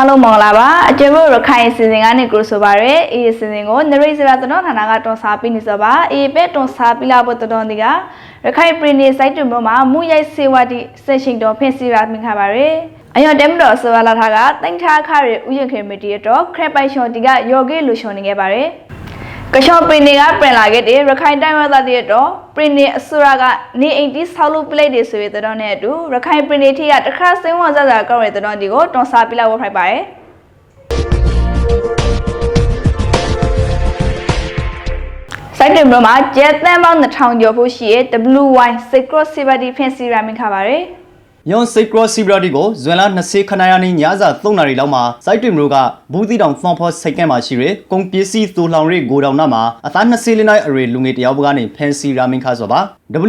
အားလုံးမင်္ဂလာပါအကျဉ်းတို့ရခိုင်အစီအစဉ်ကနေကိုဆိုပါရယ်အေးအစီအစဉ်ကိုနရိစရာတတော်ဌာနကတွန်စားပြီးနေစောပါအေးပဲတွန်စားပြီးလာဖို့တတော်ဒီကရခိုင်ပရီနေစိုက်တွင်ပေါ်မှာမူရိုက်စေဝတီဆက်ရှင်တော်ဖင်စီရာမြင်ခပါရယ်အယောတဲမတော်ဆိုလာထားကတင်ထားခရဥယျာဉ်ခေမီတီတော့ခရက်ပိုင်ရှော်တီကယောဂေလူရှော်နေခဲ့ပါရယ် ကရှော့ပရီနေကပြန်လာခဲ့တဲ့ရခိုင်တိုင်းမသားတဲ့တော့ပရီနေအစိုးရကနေအိမ်တီဆောက်လုပ်ပလိုက်တယ်ဆိုရတဲ့တော့နဲ့အတူရခိုင်ပရီနေထိကတခါစင်းဝန်စားစာကောက်ရတဲ့တော့ဒီကိုတွန်စားပြလိုက်ဝတ်ဖိုက်ပါရယ်စိုက်တင်ဘရမှာကျဲတန်းပေါင်း2000ကျော်ဖို့ရှိရဲ့ WY Secret Cyber Defense Ceramic ခါပါတယ် ယွန်စိတ်ကရောစီဘရာတီကိုဇွန်လ20ခဏရနေ့ညစာ3နာရီလောက်မှာစိုက်တွင်မျိုးကဘူးသီးတောင်ဖွန်ဖော့စိတ်ကဲမှာရှိရကုန်ပစ္စည်းသိုလှောင်ရိဂိုဒေါင်နာမှာအသား20လနိုင်အရေလူငယ်တယောက်ပကနေဖန်စီရာမင်ခါဆိုပါ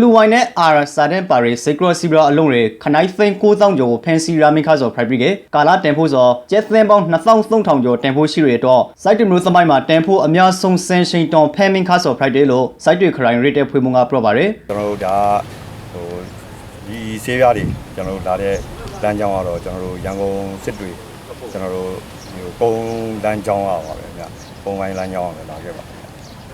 WY နဲ့ R စာတဲ့ပါရီစိတ်ကရောစီဘရာအလုံးရခနိုင်သိန်း9000ကျော်ကိုဖန်စီရာမင်ခါဆိုဖရိုက်ပရီကကာလာတန်ဖို့ဆိုကျဲသန်းပေါင်း2300ကျော်တန်ဖို့ရှိရတော့စိုက်တွင်မျိုးသမိုင်းမှာတန်ဖို့အများဆုံးဆန်ရှင်တောင်ဖန်မင်ခါဆိုဖရိုက်တယ်လို့စိုက်တွင်ခရိုင်ရစ်တဲ့ဖွေးမုံကပြောပါတယ်ကျွန်တော်တို့ဒါဟို ဒီဆေးပြားတွေကျွန်တော်တို့လာတဲ့လမ်းကြောင်းကတော့ကျွန်တော်တို့ရန်ကုန်စစ်တွေကျွန်တော်တို့ဟိုပုံလမ်းကြောင်းရပါပဲဗျပုံပိုင်းလမ်းကြောင်းလည်းလာခဲ့ပါ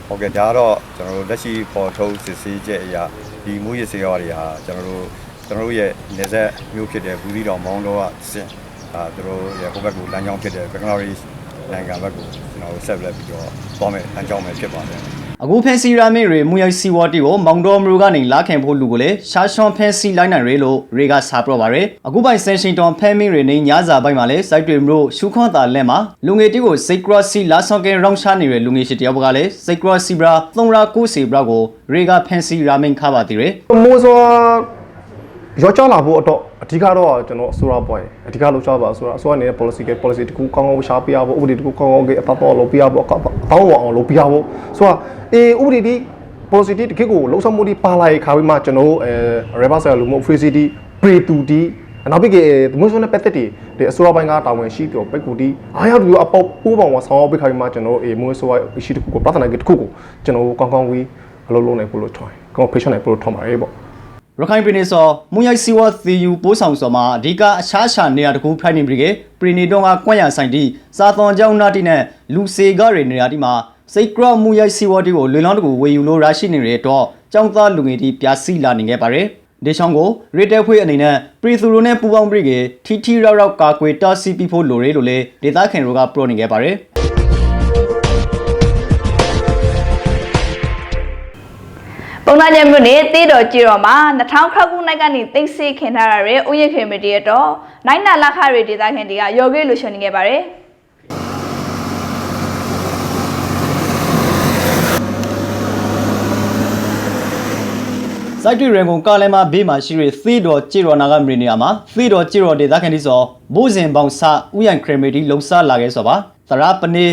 ဟုတ်ကဲ့ဒါကတော့ကျွန်တော်တို့လက်ရှိပေါ်ထုတ်စစ်ဆေးချက်အရာဒီမူရစေရတွေဟာကျွန်တော်တို့ကျွန်တော်တို့ရဲ့နေဆက်မျိုးဖြစ်တဲ့ဘူးသီးတော်မောင်းတော့ကစင်အာသူတို့ရဲ့ဟိုဘက်ကိုလမ်းကြောင်းဖြစ်တဲ့ဘင်္ဂလားဒေ့ရှ်နိုင်ငံဘက်ကိုကျွန်တော်တို့ဆက်လက်ပြီးတော့သွားမယ်လမ်းကြောင်းပဲဖြစ်ပါတယ် အခုဖန်စီရာမစ်ရေမူရိုက်စီဝါတီကိုမောင်တော်မရူကနေလာခင်ဖို့လူကိုလေရှာရှွန်ဖန်စီလိုက်နိုင်ရေလို့ရေကစာပြပါရယ်အခုပိုင်ဆန်ရှင်တွန်ဖန်မင်းရေနေညစာပိုင်းမှာလေစိုက်တွေမလို့ရှုခွန်တာလက်မှာလူငယ်တီကိုစိတ်ကရစီလာဆောင်ကင်ရောင်းရှာနေရလူငယ်ရှိတယောက်ကလေစိတ်ကရစီဘရာသုံးရာကိုစီဘရာကိုရေကဖန်စီရာမင်ခါပါတီရယ်မိုးစော ရောချလာဖို့တော့အဓိကတော့ကျွန်တော်အစိုးရပေါ်ရင်အဓိကလှုပ်ရှားပါအစိုးရအစိုးရနေတဲ့ policy က policy တခုကောင်းကောင်းရှားပြရဖို့ဥပဒေတခုကောင်းကောင်းကအပတ်ပေါ်လုပ်ပြရဖို့အကောင်းအောင်လုပ်ပြရဖို့ဆိုတော့အေးဥပဒေဒီ policy တကယ့်ကိုလှုပ်ဆောင်မှုဒီပါလာခါပြီးမှကျွန်တော်အဲ reverse လူမှု free ဒီ pre to ဒီနောက်ပြီးကမွေးစွန်းတဲ့ပတ်သက်တွေဒီအစိုးရပိုင်းကတာဝန်ရှိပြောပိတ်ကူဒီအားရတူအပေါပိုးပေါင်မှာဆောင်းအောင်ပိတ်ခါပြီးမှကျွန်တော်အေးမွေးဆိုရရှိတခုကို partner ကတခုကိုကျွန်တော်ကောင်းကောင်းကြီးအလုပ်လုပ်နိုင်ဖို့လို့ try ကောင်း patient နိုင်ဖို့လို့ထောင်းပါရေးပေါ့ ရခိုင်ပြည်နယ်စောမူရိုက်စီဝါသီယူပိုးဆောင်စောမှာအဓိကအရှားရှာနေရာတကူဖိုင်နေပြီကေပရီနီတုံးကကွန့်ရဆိုင်တီစာသွန်ကြောင်းနာတီနဲ့လူစေကရေနေရာတီမှာစိတ်ကရမူရိုက်စီဝါတီကိုလွေလောင်းတကူဝေယူလို့ရရှိနေတဲ့တော့ចောင်းသားလူငယ်တီပြာစီလာနေခဲ့ပါတယ်ဒေချောင်းကိုရေတဲဖွေးအနေနဲ့ပရီသူရိုနဲ့ပူပေါင်းပရိကေထီထီရောက်ရောက်ကာကွယ်တာစီပီဖို့လိုရဲလို့လေဒေသခင်တို့ကပရိုနေခဲ့ပါတယ် ပုံနာညမြို့နယ်တေးတော်ကြီးတော်မှာ2000ခခုနှစ်ကနေတိတ်ဆိတ်ခင်ထားရတဲ့ဥယျာဉ်ခေမီတီရတော့နိုင်နာလက်ခရဒေသခင်တွေကယောဂေလူရှော်နေခဲ့ပါတယ်စိုက်တွေ့ရန်ကုန်ကားလမ်းမဘေးမှာရှိတဲ့သေတော်ကြေတော်နာကမရီနေရာမှာသေတော်ကြေတော်ဒေသခံတိစောဘိုးစင်ပေါင်ဆဥယံခရမီတီလုံဆလာခဲ့ဆိုပါသရပနေ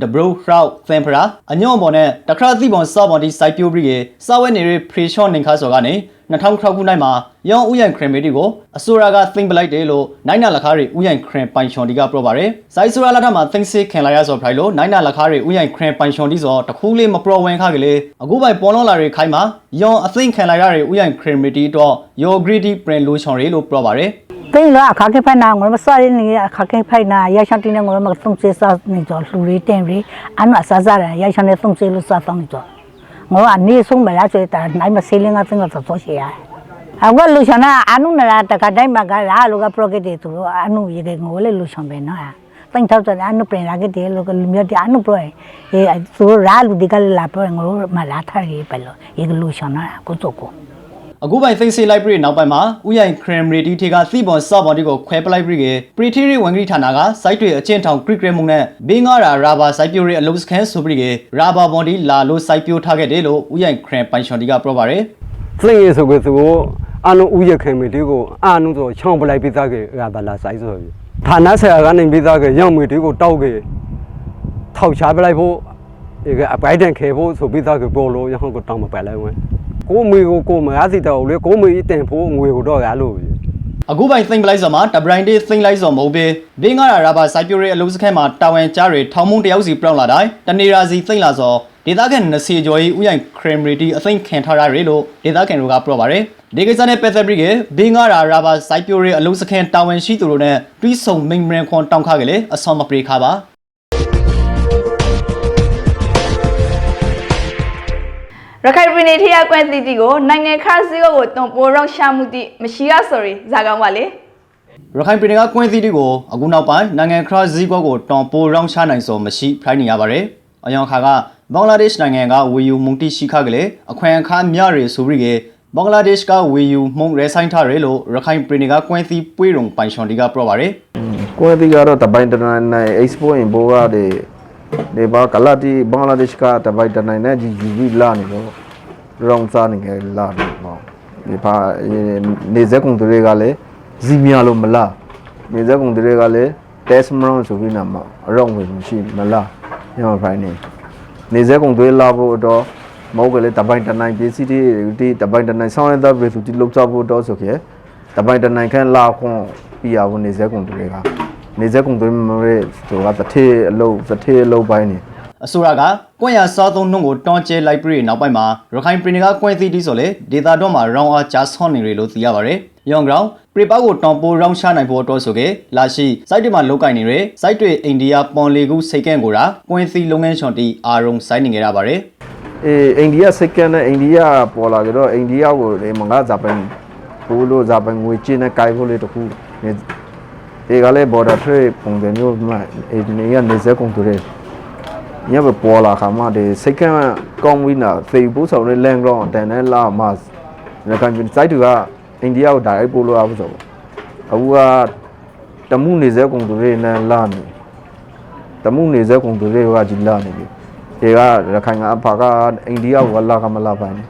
ဒဘရိုခရောက်ဖန်ဖရာအညော့ပေါ်နဲ့တခရသီပေါ်စောပေါ်တီစိုက်ပြိုးပြီးကစာဝဲနေရဖရီရှော့နင်ခါဆိုကနေ2000ခုနှစ်မှာရောင်းဥယံခရမီတီကိုအစိုးရကသိမ့်ပလိုက်တယ်လို့နိုင်နာလက်ခါရီဥယံခရပိုင်ချွန်တီကပြောပါတယ်စိုက်ဆိုရလာထမှာသိမ့်စစ်ခင်လာရဆိုဖိုင်လို့နိုင်နာလက်ခါရီဥယံခရပိုင်ချွန်တီဆိုတခုလေးမပရောဝင်ခါကလေးအခုပိုင်ပေါ်လုံးလာရီခိုင်းမှာရောင်းအသိမ့်ခင်လာရရီဥယံခရမီတီတော့ယောဂရီတီပရင်လိုချွန်ရီလို့ပြောပါတယ် သိလို့အခါကိဖိုင်နာငိုမစောရင်းနေအခါကိဖိုင်နာရရှန်တင်ငိုမသုံးစေစာနေကြောလူရီတင်ရီအနအစားစားရရှန်နေသုံးစေလို့စားတောင်းကြောငိုအနေဆုံးမလားဆိုတာနိုင်မဆေးလင်းကသင်ကသောရှိရအခုလူရှနာအနုနရာတကတိုင်းမှာကလာလူကပရိုဂက်တီသူအနုရေငိုလေလူရှန်ပဲနော်တင်ထောက်တဲ့အနုပြင်လာကတဲ့လူကလူမျိုးတဲ့အနုပရိုအေးသူရာလူဒီကလာပရိုငိုမလာထားရေးပဲလို့ရေလူရှနာကိုတော့ကို အခုပိုင် Face Library နောက်ပိုင်းမှာဥယျာဉ် Creme Ready ထေကသီပေါ်စော့ဘော်ဒီကိုခွဲပလိုက်ပြီးက Pretty ဝန်ကြီးဌာနက site တွေအကျဉ်းထောင် Creek ရမှုနဲ့ဘေးငါရာ rubber site ပြိုတွေအလုံးစခန်းဆိုပြီးက rubber body လာလို့ site ပြိုထားခဲ့တယ်လို့ဥယျာဉ် Creme ပိုင်ရှင်တီကပြောပါတယ်သင်ရဆိုကဆိုအနုဥယခင်မီတီကိုအနုဆိုချောင်းပလိုက်ပြီးသားကရပါလာဆိုင်ဆိုပြီဌာနဆရာကနေပြီးသားကရောက်မီတီကိုတောက်ကေထောက်ချပလိုက်ဖို့ဒီကအပိုက်တန်ခဲဖို့ဆိုပြီးသားကပေါ်လို့ရဟောကိုတောင်းမပလိုက်ဝင် ကိုမီကိုကိုမရစီတော့လေကိုမီတင်ဖို့ငွေကိုတော့ရလို့အခုပိုင် think လိုက်စော်မှာ the brain day think လိုက်စော်မဟုတ်ပဲဘေးငါရာ rubber site ပြိုတွေအလုံးစခန်းမှာတာဝန်ကြားတွေထောင်မုံတယောက်စီပြောင်းလာတိုင်းတနေရာစီ think လာစော်ဒေသခံ20ကျော်၏ဥယျာဉ်ခရမရီတီအသိမ်းခံထားရတယ်လို့ဒေသခံတို့ကပြောပါတယ်ဒီကိစ္စနဲ့ပတ်သက်ပြီးကဘေးငါရာရာဘာစိုက်ပျိုးရေးအလုံးစခန်းတာဝန်ရှိသူတို့နဲ့တွီးဆုံမိန်မရန်ခွန်တောင်းခါကလေးအဆောင်မပြေခါပါ ရခိုင်ပြည်နယ်ထရကွဲတီတီကိုနိုင်ငံခါစီကိုကိုတွန်ပိုရောက်ရှာမှုတိမရှိရဆိုရီဇာကောင်းပါလေရခိုင်ပြည်နယ်ကကွင်းသီးတွေကိုအခုနောက်ပိုင်းနိုင်ငံခရဇီကွက်ကိုတောင်ပိုရောင်းချနိုင်စောမရှိဖိုင်းနေရပါတယ်။အယောင်ခါကဘင်္ဂလားဒေ့ရှ်နိုင်ငံကဝေယူမုန်တိရှိခကလေးအခွင့်အခါမြရဆိုပြီးကဘင်္ဂလားဒေ့ရှ်ကဝေယူမုန်ရဲဆိုင်ထားရလို့ရခိုင်ပြည်နယ်ကကွင်းသီးပွေးရုံပိုင်ရှင်တွေကပြောပါတယ်ကွဲတိကတော့တပိုင်တနိုင်နိုင် export import ကတွေ ဒီဘာကလာတီဘင်္ဂလားဒေ့ရှ်ကတပိုင်တနိုင်နဲ့ဒီယူပြီးလာနေတော့ရောင်းစားနေကြလာနေပေါ့ဒီဘာနေစက်ကုန်တွေကလည်းဇီမီယာလို့မလားနေစက်ကုန်တွေကလည်း test မရောဆိုပြီးနာမအရောင်းဝင်မရှိမလားညောဖိုင်းနေနေစက်ကုန်တွေလာဖို့တော့မဟုတ်ကလေးတပိုင်တနိုင်ပစ္စည်းတွေဒီတပိုင်တနိုင်ဆောင်းရတဲ့ပြည်သူဒီလောက်စားဖို့တော့ဆိုခဲ့တပိုင်တနိုင်ခန့်လာခွန်ပြရဖို့နေစက်ကုန်တွေက နေစက်ကုန်တွေမရဲဆိုတော့တစ်ထေအလုပ်တစ်ထေအလုပ်ပိုင်းနေ။အဆိုရကကွင့်ရစားသုံးနှုန်းကိုတွန်းကျဲလိုက်ပြီးနောက်ပိုင်းမှာရခိုင်ပြည်နယ်ကကွင်းသီးတီးဆိုလေဒေတာတော့မှာရောင်းအားကြားဆွန်နေရလို့သိရပါတယ်။ယောင်ကောင်ပရိပောက်ကိုတောင်ပိုရောင်းချနိုင်ဖို့တော့ဆိုကေလာရှိစိုက်တွေမှာလောက်ကင်နေရစိုက်တွေအိန္ဒိယပွန်လီကူစိတ်ကန့်ကိုရာကွင်းသီးလုပ်ငန်းချွန်တီအာရုံစိုက်နေကြရပါတယ်။အေးအိန္ဒိယစက္ကန့်နဲ့အိန္ဒိယပေါ်လာကြတော့အိန္ဒိယကိုလေမငါဇာပန်ဘူလို့ဇာပန်ငွေချင်းနဲ့ကိုင်ဖို့လေတခုနေ ဒီကလည်း border trade ပုံစံမျိုးမှအေးဒီနေရနေစက်ကုန်တူတယ်ညဘပေါ်လာခါမှဒီစက္ကန့်ကောင်းဝိနာသေဘူးဆောင်တဲ့ land ground တန်တဲ့လာမတ်ရကန်ပြင် site ကအိန္ဒိယကို direct ပို့လို့ရဘူးဆိုတော့အခုကတမှုနေစက်ကုန်တူတွေနဲ့လာနေတမှုနေစက်ကုန်တူတွေကကြီးလာနေပြီဒီကရခိုင်ကအဖကအိန္ဒိယကိုလာကမလာပိုင်းနေ